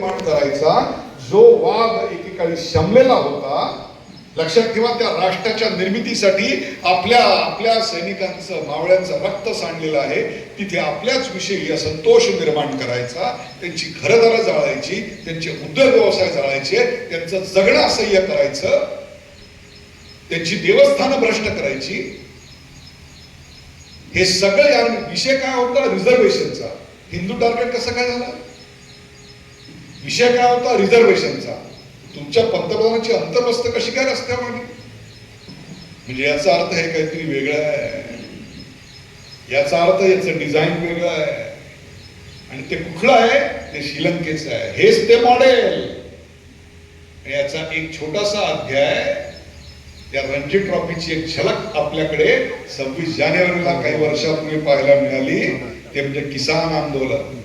निर्माण करायचा जो वाद एकेकाळी शमलेला होता लक्षात ठेवा त्या राष्ट्राच्या निर्मितीसाठी आपल्या आपल्या सैनिकांचं मावळ्यांचं रक्त सांडलेलं आहे. तिथे आपल्याच विषयी संतोष निर्माण करायचा. त्यांची घरदारं जाळायची त्यांचे उद्योग व्यवसाय जाळायचे त्यांचं जगणं असह्य करायचं. त्यांची देवस्थानं भ्रष्ट करायची. हे सगळे या विषय काय होता? रिझर्वेशनचा हिंदू टार्गेट कसं काय झालं? विषय काय होता? रिझर्वेशनचा तुमच्या पंतप्रधानाची अंतर्वस्त कशी काय रस्त्यामध्ये म्हणजे याचा अर्थ हे काहीतरी वेगळं आहे. याचा अर्थ याचं डिझाईन वेगळं आहे. आणि ते कुठलं आहे? ते श्रीलंकेचं आहे. हेच ते मॉडेल याचा एक छोटासा अध्याय या रणजी ट्रॉफीची एक झलक आपल्याकडे सव्वीस जानेवारीला काही वर्षापूर्वी पाहायला मिळाली. ते म्हणजे किसान आंदोलन.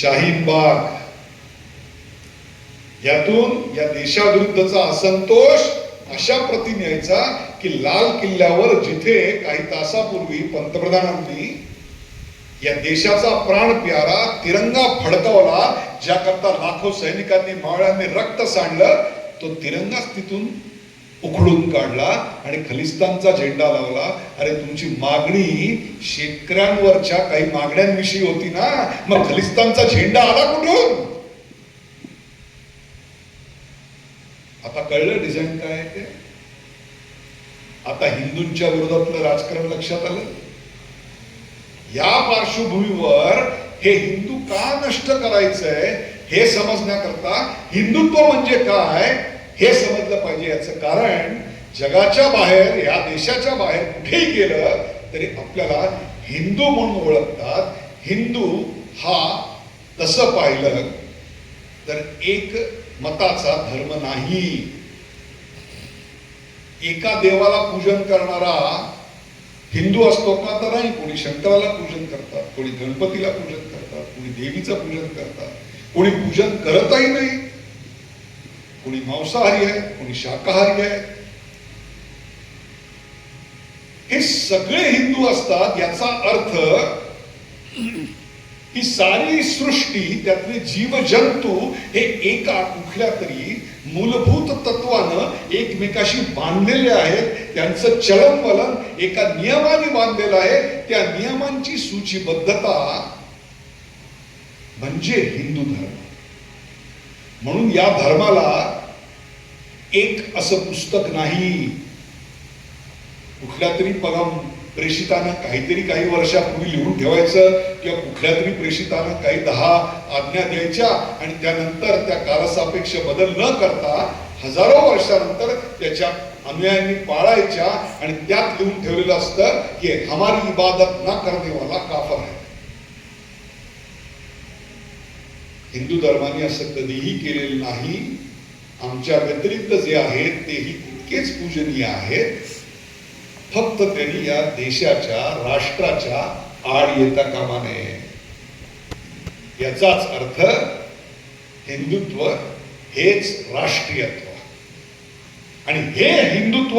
शाहीन बाग. यातून या देशाविरुद्धचा असंतोष अशा प्रती यायचा की लाल किल्ल्यावर जिथे काही तासापूर्वी पंतप्रधानांनी या देशाचा प्राण प्यारा तिरंगा फडकावला ज्याकरता लाखो सैनिकांनी मावळ्यांनी रक्त सांडलं तो तिरंगाच तिथून उखडून काढला आणि खलिस्तानचा झेंडा लावला. अरे तुमची मागणी शेतकऱ्यांवरच्या काही मागण्यांविषयी होती ना? मग खलिस्तानचा झेंडा आला कुठून? आता कळलं डिझाईन काय आहे ते? आता हिंदूंच्या विरोधातलं राजकारण लक्षात आलं? या पार्श्वभूमीवर हे हिंदू का नष्ट करायचंय हे समजण्याकरता हिंदुत्व म्हणजे काय? हे समजलं पाहिजे. याचं कारण जगाच्या बाहेर या देशाच्या बाहेर कुठेही गेलं तरी आपल्याला हिंदू म्हणून ओळखतात. हिंदू हा तसं पाहिलं. तर एक मताचा धर्म नाही. एका देवाला पूजन करणारा हिंदू असतो का? तर नाही. कोणी शंकराला पूजन करतात कोणी गणपतीला पूजन करतात कोणी देवीचं पूजन करतात. कोणी पूजन करतही नाही. कोणी मांसाहारी आहे कोणी शाकाहारी आहे. हे सगळे हिंदू असतात याचा अर्थ ही सारी सृष्टी त्यातले जीवजंतू हे एका कुठल्या तरी मूलभूत तत्वानं एकमेकाशी बांधलेले आहेत. त्यांचं चलनवलन एका नियमाने बांधलेलं आहे. त्या नियमांची सूचीबद्धता म्हणजे हिंदू धर्म म्हणून या धर्माला एक असं पुस्तक नाही. कुठल्या तरी पगम प्रेषितानं काहीतरी काही वर्षापूर्वी लिहून ठेवायचं किंवा कुठल्या तरी प्रेषितानं काही दहा आज्ञा द्यायच्या आणि त्यानंतर त्या कालसापेक्ष बदल न करता हजारो वर्षानंतर त्याच्या अनुयायांनी पाळायच्या आणि त्यात लिहून ठेवलेलं असतं की हमारी इबादत न करणे वाला काफर आहे हिंदू धर्माने असं कधीही केलेलं नाही. आमच्या व्यतिरिक्त जे आहेत तेही तितकेच पूजनीय आहेत. फक्त त्यांनी या देशाच्या राष्ट्राच्या आड येता कामा नये. याचाच अर्थ हिंदुत्व हेच राष्ट्रीयत्व. आणि हे हिंदुत्व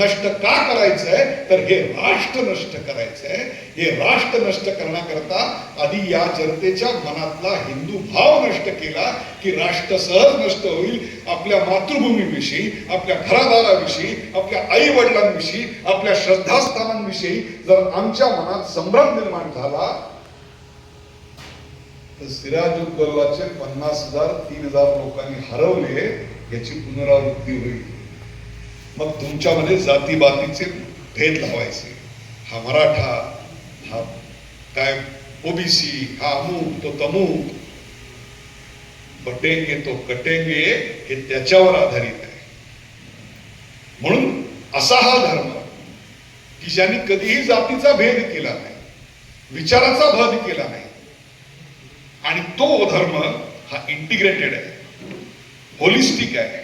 नष्ट का करायचंय? तर हे राष्ट्र नष्ट करायचंय. हे राष्ट्र नष्ट करण्याकरता आधी या जनतेच्या मनातला हिंदू भाव नष्ट केला की राष्ट्र सहज नष्ट होईल. आपल्या मातृभूमीविषयी आपल्या घरादाराविषयी आपल्या आई वडिलांविषयी आपल्या श्रद्धास्थानांविषयी जर आमच्या मनात संभ्रम निर्माण झाला तर सिराजुद्दौलाचे पन्नास हजार तीन हजार लोकांनी हरवले याची पुनरावृत्ती होईल. मग तुमच्यामध्ये जातीबातीचे भेद लावायचे. हा मराठा हा काय ओबीसी हा अमुक तो तमुक. बटेंगे तो कटेंगे हे त्याच्यावर आधारित आहे. म्हणून असा हा धर्म की ज्यांनी कधीही जातीचा भेद केला नाही विचाराचा भद केला नाही आणि तो धर्म हा इंटिग्रेटेड आहे होलिस्टिक आहे.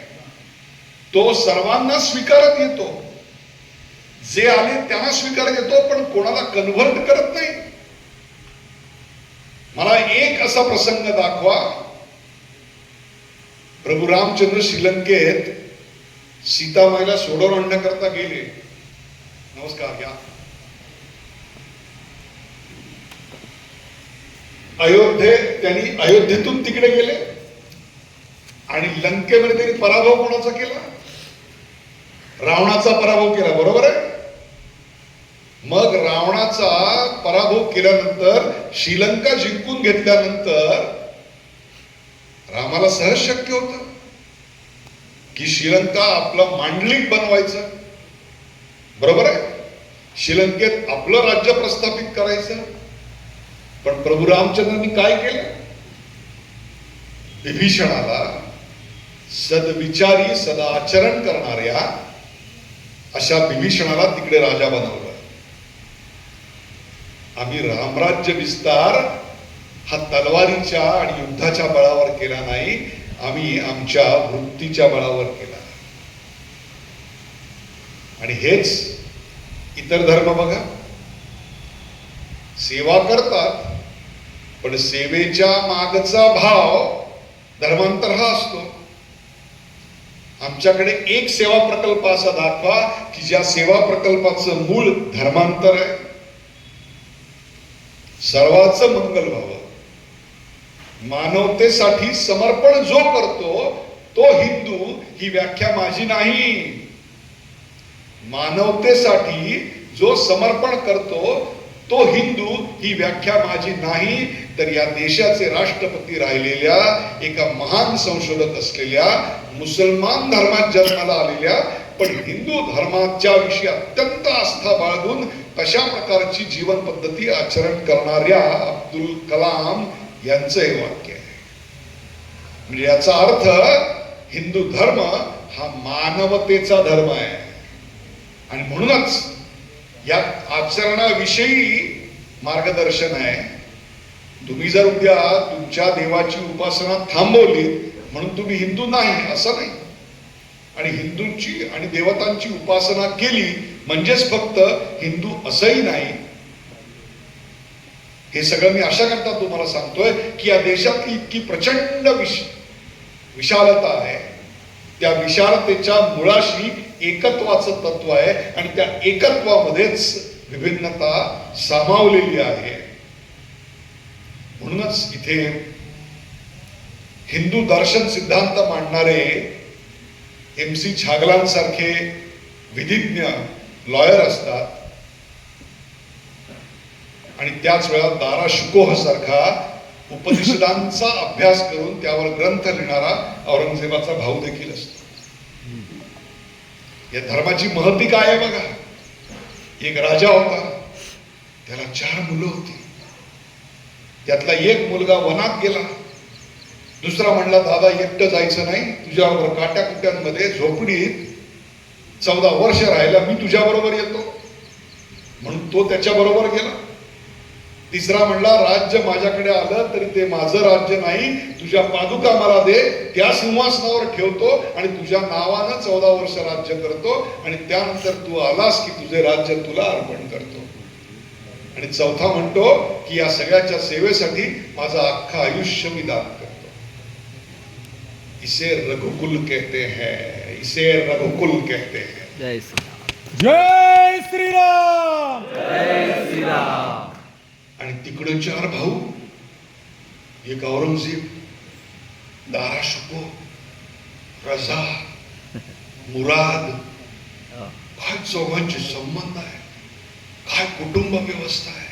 तो सर्वांना स्वीकारत येतो. जे आले त्यांना स्वीकारत येतो पण कोणाला कन्व्हर्ट करत नाही. मला एक असा प्रसंग दाखवा. प्रभू रामचंद्र श्रीलंकेत सीतामाईला सोडवून आणण्याकरता गेले. नमस्कार या. अयोध्ये त्यांनी अयोध्येतून तिकडे गेले. आणि लंकेमध्ये त्यांनी पराभव कोणाचा केला? रावणाचा पराभव केला बरोबर आहे? मग रावणाचा पराभव केल्यानंतर श्रीलंका जिंकून घेतल्यानंतर रामाला सहज शक्य होत की श्रीलंका आपलं मांडलिक बनवायचं. बरोबर आहे? श्रीलंकेत आपलं राज्य प्रस्थापित करायचं. पण प्रभू रामचंद्रांनी काय केलं? विभीषणाला सदविचारी सदाचरण करणाऱ्या अशा विभीषणाला तिकडे राजा बनवलं. आम्ही रामराज्य विस्तार हा तलवारीच्या आणि युद्धाच्या बळावर केला नाही आम्ही आमच्या वृत्तीच्या बळावर केला. आणि हेच इतर धर्म बघा. सेवा करतात पण सेवेच्या मागचा भाव धर्मांतर हा असतो. आमच्याकडे एक सेवा प्रकल्प असा दाखवा की ज्या सेवा प्रकल्पाचं मूळ धर्मांतर आहे. सर्वांचं मंगल व्हावं. मानवतेसाठी समर्पण जो करतो तो हिंदू ही व्याख्या माझी नाही. मानवतेसाठी जो समर्पण करतो तो हिंदू ही व्याख्या माझी नाही तर या देशाचे राष्ट्रपती राहिलेल्या एका महान संशोधक असलेल्या मुसलमान धर्मात जन्माला आलेल्या पण हिंदू धर्माच्या विषयी अत्यंत आस्था बाळगून कशा प्रकारची जीवन पद्धती आचरण करणाऱ्या अब्दुल कलाम यांचं हे वाक्य आहे. म्हणजे याचा अर्थ हिंदू धर्म हा मानवतेचा धर्म आहे. आणि म्हणूनच या आचरणाविषयी मार्गदर्शन आहे. तुम्ही जर उद्या तुमच्या देवाची उपासना थांबवली म्हणून तुम्ही हिंदू नाही असं नाही. आणि हिंदूंची आणि देवतांची उपासना केली म्हणजेच फक्त हिंदू असंही नाही. हे सगळं मी अशा करता तुम्हाला सांगतोय की या देशातली इतकी प्रचंड विश विशालता आहे. त्या विशालतेच्या मुळाशी एकत्वाचं तत्व आहे आणि त्या एकत्वामध्येच विभिन्नता सामावलेली आहे. म्हणूनच इथे हिंदू दर्शन सिद्धांत मांडणारे एम सी छागलांसारखे विधिज्ञ लॉयर असतात. आणि त्याच वेळा दारा शुकोह सारखा उपनिषदांचा अभ्यास करून त्यावर ग्रंथ लिहिणारा औरंगजेबाचा भाऊ देखील असतो. या धर्माची महती काय आहे बघा? एक राजा होता. त्याला चार मुलं होती. त्यातला एक मुलगा वनात गेला. दुसरा म्हणला दादा एकटं जायचं नाही. तुझ्याबरोबर काट्या कुट्यांमध्ये झोपडीत चौदा वर्ष राहायला मी तुझ्याबरोबर येतो. म्हणून तो त्याच्याबरोबर गेला. तिसरा म्हणला राज्य माझ्याकडे आलं तरी ते माझं राज्य नाही. तुझ्या पादुका मला दे. त्या सिंहासनावर ठेवतो आणि तुझ्या नावानं चौदा वर्ष राज्य करतो. आणि त्यानंतर तू आलास की तुझे राज्य तुला अर्पण करतो. आणि चौथा म्हणतो की या सगळ्याच्या सेवेसाठी माझं अख्खं आयुष्य मी दान करतो. इसे रघुकुल कहते हैं. इसे रघुकुल कहते हैं. जय श्री जय श्रीराम श्रीराम आणि तिकडे चार भाऊ एक औरंगजेब दारा शुको रजा मुराद काय चौघांचे संबंध आहे काय कुटुंब व्यवस्था आहे?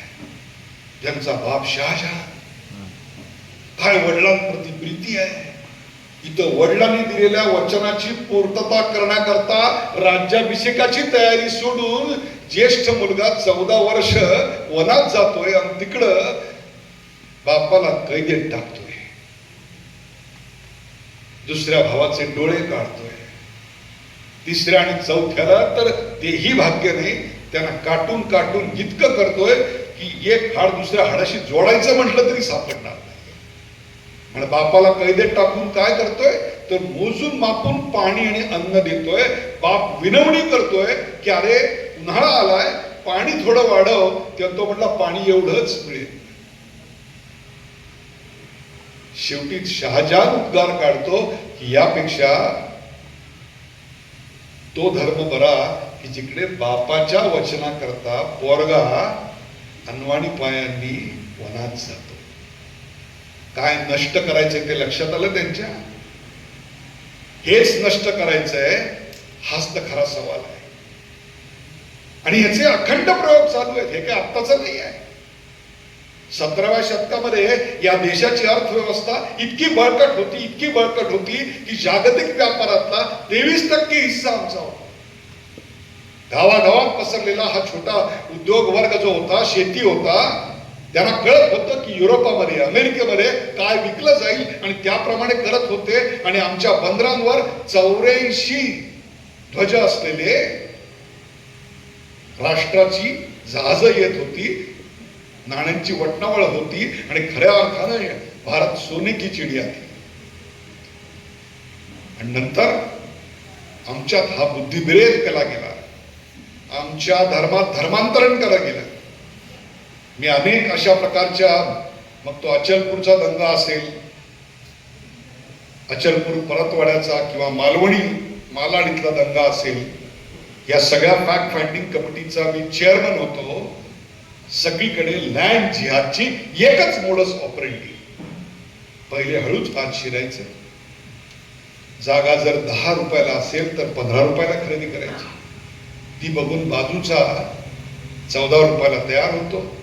त्यांचा बाप शहाजहान. काय वडिलांप्रती प्रीती आहे? इथं वडिलांनी दिलेल्या वचनाची पूर्तता करण्याकरता राज्याभिषेकाची तयारी सोडून ज्येष्ठ मुलगा चौदा वर्ष वनात जातोय आणि तिकडं बापाला कैदेत टाकतोय. दुसऱ्या भावाचे डोळे काढतोय. तिसऱ्या आणि चौथ्याला तर तेही भाग्य नाही त्यांना काटून काटून इतकं करतोय की एक हाड दुसऱ्या हाडाशी जोडायचं म्हटलं तरी सापडणार नाही. म्हणजे बापाला कैदेत टाकून काय करतोय? तर मोजून मापून पाणी आणि अन्न देतोय. बाप विनवणी करतोय की अरे उन्हाळा आलाय पाणी थोडं वाढव तेव्हा तो म्हटला पाणी एवढंच मिळेल. शेवटी शहाजहान उद्गार काढतो की यापेक्षा तो धर्म बरा की जिकडे बापाच्या वचनाकरता पोरगा अनवाणी पायांनी वनात जातो. काय नष्ट करायचंय ते लक्षात आलं त्यांच्या? हेच नष्ट करायचंय हाच तर खरा सवाल आहे. आणि याचे अखंड प्रयोग चालू आहेत. हे काय आत्ताचं नाही आहे. सतराव्या शतकामध्ये या देशाची अर्थव्यवस्था इतकी बळकट होती इतकी बळकट होती की जागतिक व्यापारातला तेवीस टक्के हिस्सा आमचा होता. गावागावात पसरलेला हा छोटा उद्योग वर्ग जो होता शेती होता त्यांना कळत होतं की युरोपामध्ये अमेरिकेमध्ये काय विकलं जाईल आणि त्याप्रमाणे करत होते. आणि आमच्या बंदरांवर चौऱ्याऐंशी ध्वज असलेले राष्ट्राची जहाज येत होती नाण्यांची वटणावळ होती आणि खऱ्या अर्थानं भारत सोने की चिडिया थी आणि नंतर आमच्यात हा बुद्धिभेद केला गेला. आमच्या धर्मात धर्मांतरण केलं गेलं. मी अनेक अशा प्रकारच्या मग तो अचलपूरचा दंगा असेल अचलपूर परतवाड्याचा किंवा मालवणी मालाडीतला दंगा असेल या सगळ्या फॅक्ट फाइंडिंग कमिटीचा मी चेअरमन होतो. सगळीकडे लँड जिहादची एकच मोडस ऑपरेटी पहिले हळूच हात शिरायचं. जागा जर दहा रुपयाला असेल तर पंधरा रुपयाला खरेदी करायची. ती बघून बाजूचा चौदा रुपयाला तयार होतो.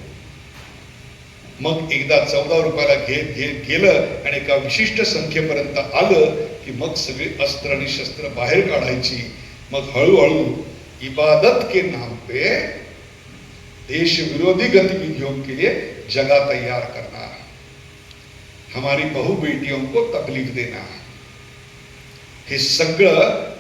मग एकदा चौदा रुपयाला घेत घेत गेलं आणि एका विशिष्ट संख्येपर्यंत आलं की मग सगळी अस्त्र आणि शस्त्र बाहेर काढायची. मग हळूहळू इबादत के नाम पे देश विरोधी गतिविधियों के लिए जगह तैयार करना हमारी बहु बेटियों को तकलीफ देना हे। सगळं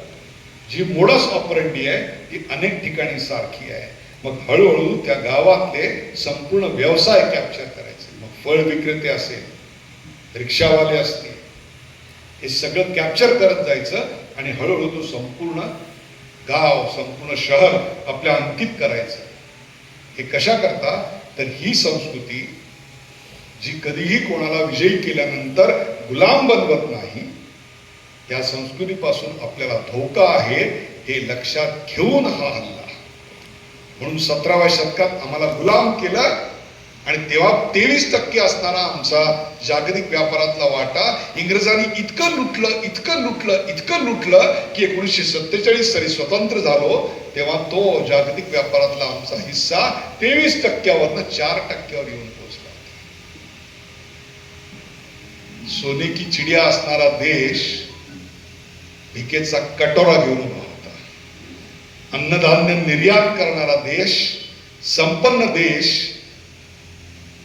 जी मोडस ऑपरेंडी आहे ती अनेक ठिकाणी सारखी आहे मग हळूहळू त्या गावातले संपूर्ण व्यवसाय कॅप्चर करायचे। मग फळ विक्रेते असेल रिक्षावाले असतील हे सगळं कॅप्चर करत जायचं आणि हळूहळू तो संपूर्ण गाव संपूर्ण शहर आपल्या अंकित करायचं. हे कशा करता? तर ही संस्कृती जी कधीही कोणाला विजयी केल्यानंतर गुलाम बनवत नाही त्या संस्कृतीपासून आपल्याला धोका आहे हे लक्षात घेऊन हा हल्ला. म्हणून सतराव्या शतकात आम्हाला गुलाम केलं आणि तेव्हा तेवीस टक्के असणारा आमचा जागतिक व्यापारातला वाटा इंग्रजांनी इतकं लुटलं इतकं लुटलं इतकं लुटलं की एकोणीसशे सत्तेचाळीस साली स्वतंत्र झालो तेव्हा तो जागतिक व्यापारातला आमचा हिस्सा तेवीस टक्क्यावरनं चार टक्क्यावर येऊन पोहोचला. सोने की चिडिया असणारा देश भिकेचा कटोरा घेऊन उभा होता. अन्नधान्य निर्यात करणारा देश संपन्न देश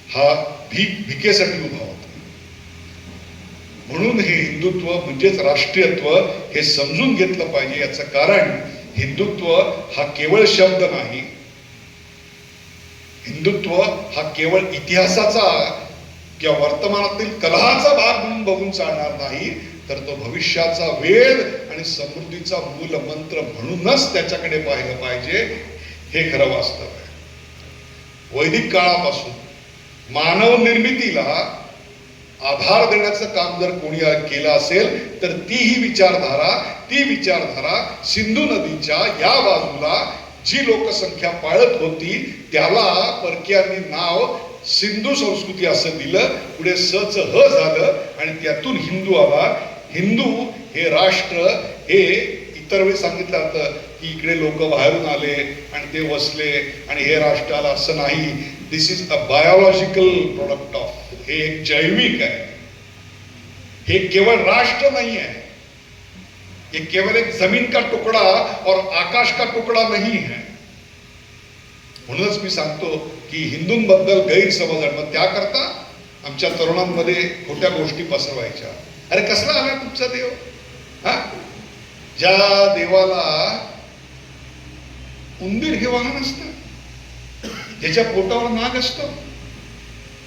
हा भीक भिकेसाठी उभा होता. म्हणून हे हिंदुत्व म्हणजेच राष्ट्रीयत्व हे समजून घेतलं पाहिजे याचं कारण हिंदुत्व हा केवळ शब्द नाही. हिंदुत्व हा केवळ इतिहासाचा किंवा वर्तमानातील कलहाचा भाग म्हणून बघून चालणार नाही तर तो भविष्याचा वेळ आणि समृद्धीचा मूल मंत्र म्हणूनच त्याच्याकडे पाहिलं पाहिजे हे खरं वास्तव आहे. वैदिक काळापासून मानव निर्मितीला आधार देण्याचं काम जर कोणी केलं असेल तर ती ही विचारधारा ती विचारधारा सिंधू नदीच्या या बाजूला जी लोकसंख्या पाळत होती त्याला परकीयांनी नाव सिंधू संस्कृती असं दिलं पुढे सच ह झालं आणि त्यातून हिंदू आला. हिंदू हे राष्ट्र हे इतर वेळी सांगितलं जातं की इकडे लोक बाहेरून आले आणि ते वसले आणि हे राष्ट्राला असं नाही. This is a biological product of हे एक जैविक आहे. हे केवळ राष्ट्र नाही आहे. ये केवल एक जमीन का टुकड़ा और आकाश का टुकड़ा नहीं है म्हणूनच मी सांगतो की हिंदूंबद्दल गैरसमज मग त्याकरता आमच्या तरुणांमध्ये खोट्या गोष्टी पसरवायच्या. अरे कसला आला तुमचा देव? हा? ज्या देवाला उंदीर हे वाहन असतं ज्याच्या पोटावर नाग असतं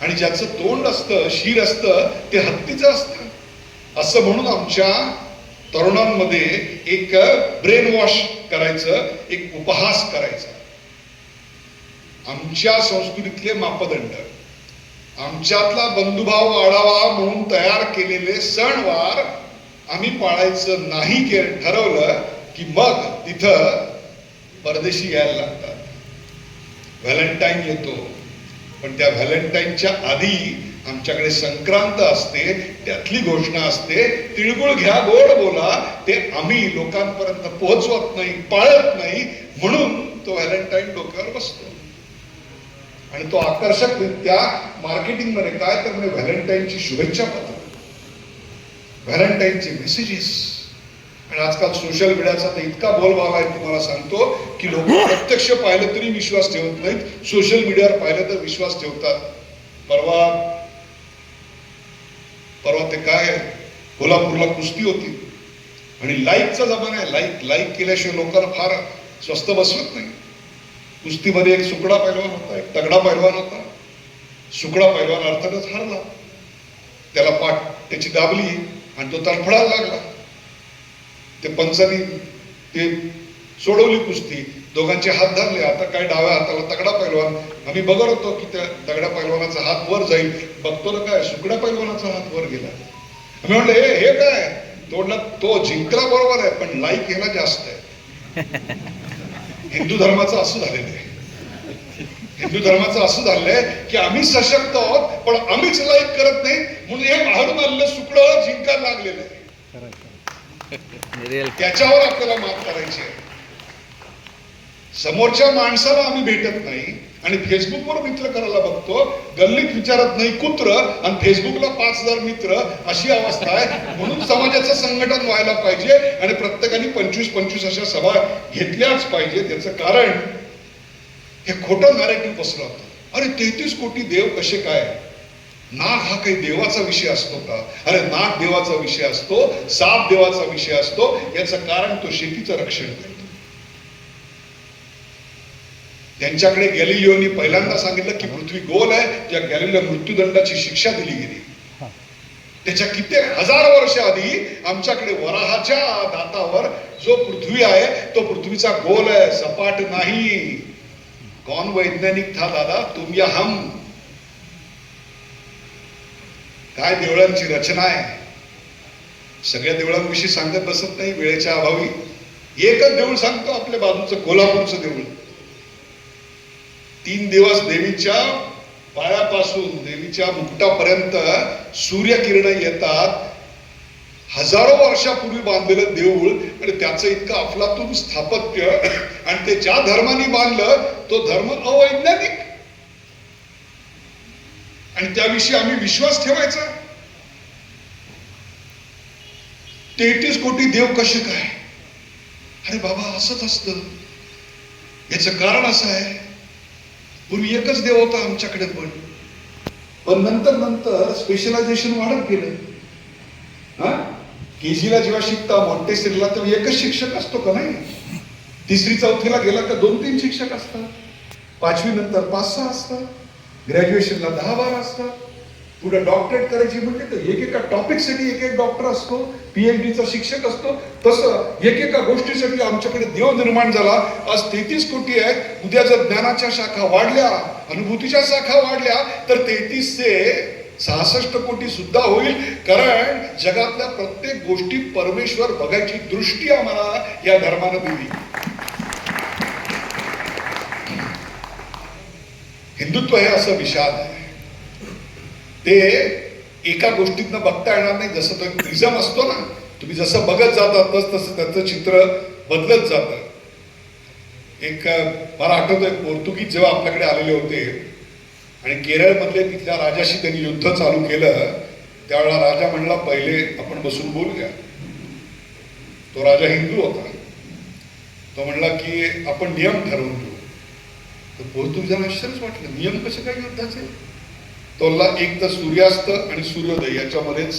आणि ज्याचं तोंड असतं शिर असतं ते हत्तीचं असतं. असं म्हणून आमच्या तरुणांमध्ये एक ब्रेन वॉश करायचं एक उपहास करायचा. आमच्या संस्कृतीतले मापदंड. आमच्यातला बंधुभाव वाढावा म्हणून तयार केलेले सणवार आम्ही पाळायचं नाही के ठरवलं की मग तिथं परदेशी यायला लागतात. व्हॅलेंटाईन येतो. पण त्या व्हॅलेंटाईनच्या आधी आमच्याकडे संक्रांत असते त्यातली घोषणा असते तिळगुळ घ्या गोड बोला ते आम्ही लोकांपर्यंत पोहोचवत नाही पाळत नाही म्हणून तो व्हॅलेंटाईन डोक्यावर बसतो. आणि तो आकर्षकरित्या मार्केटिंगमध्ये काय तर म्हणजे व्हॅलेंटाईनची शुभेच्छा पत्र व्हॅलेंटाईनचे मेसेजेस आणि आजकाल सोशल मीडियाचा तर इतका बोलबाला आहे तुम्हाला सांगतो की लोक प्रत्यक्ष पाहिलं तरी विश्वास ठेवत नाहीत. सोशल मीडियावर पाहिलं तर विश्वास ठेवतात. परवा परवा ते काय आहे? कोल्हापूरला कुस्ती होती. आणि लाईकचा जमाना आहे. लाईक लाईक केल्याशिवाय लोकांना फार स्वस्त बसवत नाही. कुस्तीमध्ये एक सुकडा पैलवान होता एक तगडा पैलवान होता. सुकडा पैलवान अर्थातच हारला. त्याला पाठ त्याची दाबली. आणि तो तडफडायला लागला. ते पंचांनी ते सोडवली कुस्ती दोघांचे हात धरले. आता काय डाव्या हाताला तगडा पैलवान. आम्ही बघत होतो की त्या दगडा पैलवानाचा हात वर जाईल. बघतो ना काय सुकड्या पैलवानाचा हात वर गेला. आम्ही म्हणलं हे हे काय? तोडला तो जिंकला बरोबर आहे पण लाईक ह्याला जास्त आहे. हिंदू धर्माचं असं झालेलं आहे. हिंदू धर्माचं असं झालंय की आम्ही सशक्त आहोत पण आम्हीच लाईक करत नाही. म्हणून हे बाहेरून आलेलं जिंकायला लागलेलं आहे. त्याच्यावर आपल्याला मात करायची आहे. समोरच्या माणसाला आम्ही भेटत नाही आणि फेसबुकवर मित्र करायला बघतो गल्लीत विचारत नाही कुत्र आणि फेसबुकला पाच हजार मित्र अशी अवस्था आहे. म्हणून समाजाचं संघटन व्हायला पाहिजे आणि प्रत्येकाने पंचवीस पंचवीस अशा सभा घेतल्याच पाहिजे त्याचं कारण हे खोटं नॅरेटिव्ह पसरलं होतं. अरे तेहतीस कोटी देव कसे काय? नाग हा काही देवाचा विषय असतो का? अरे नाग देवाचा विषय असतो साप देवाचा विषय असतो याचं कारण तो शेतीचं रक्षण करतो. त्यांच्याकडे गॅलिलिओनी पहिल्यांदा सांगितलं की पृथ्वी गोल आहे त्या गॅलिलिओ मृत्यूदंडाची शिक्षा दिली गेली. त्याच्या कित्येक हजार वर्ष आधी आमच्याकडे वराहाच्या दातावर जो पृथ्वी आहे तो पृथ्वीचा गोल आहे सपाट नाही. कौन वैज्ञानिक था दादा तुम या हम. काय देवळांची रचना आहे? सगळ्या देवळांविषयी सांगत बसत नाही वेळेच्या अभावी. एकच देऊळ सांगतो आपल्या बाजूचं कोल्हापूरचं देऊळ. तीन दिवस देवीच्या पायापासून देवीच्या मुकुटापर्यंत सूर्यकिरण येतात. हजारो वर्षापूर्वी बांधलेलं देऊळ आणि त्याचं इतकं अफलातून स्थापत्य. आणि ते ज्या धर्माने बांधलं तो धर्म अवैज्ञानिक आणि त्याविषयी आम्ही विश्वास ठेवायचा? तेहतीस कोटी देव कसे काय? अरे बाबा असंच असतं. याचं कारण असं आहे पूर्वी एकच देव होता आमच्याकडे पण. पण नंतर नंतर स्पेशलायझेशन वाढत गेलं. हा? केजीला जेव्हा शिकता मॉन्टेसरीला तर एकच शिक्षक असतो का नाही? तिसरी चौथीला गेला का दोन तीन शिक्षक असतात. पाचवी नंतर पाच सहा असतात. ग्रॅज्युएशनला दहा बारा असतात पुढे डॉक्टरेट करायची म्हणजे तर एकेका टॉपिकसाठी एक एक डॉक्टर असतो पीएचडीचा शिक्षक असतो. तसं एकेका गोष्टीसाठी आमच्याकडे देव निर्माण झाला. आज तेहतीस कोटी आहेत. उद्या जर ज्ञानाच्या शाखा वाढल्या अनुभूतीच्या शाखा वाढल्या तर तेहतीस ते सहासष्ट कोटी सुद्धा होईल. कारण जगातल्या प्रत्येक गोष्टी परमेश्वर बघायची दृष्टी आम्हाला या धर्मानं दिली. हिंदुत्व हे असं विशाल आहे. ते एका गोष्टीतनं बघता येणार नाही जसं तो प्रिझम असतो ना तुम्ही जसं बघत जाता तस तसं त्याचं चित्र बदलत जातं. एक मला आठवतं एक पोर्तुगीज जेव्हा आपल्याकडे आलेले होते आणि केरळमधले तिथल्या राजाशी त्यांनी युद्ध चालू केलं त्यावेळेला राजा म्हणला पहिले आपण बसून बोलूया. तो राजा हिंदू होता. तो म्हणला की आपण नियम ठरवून घेऊ. तर पोर्तुगीजांना आश्चर्यच वाटलं. नियम कसे काय युद्धाचे तोला एक तर सूर्यास्त आणि सूर्योदय याच्यामध्येच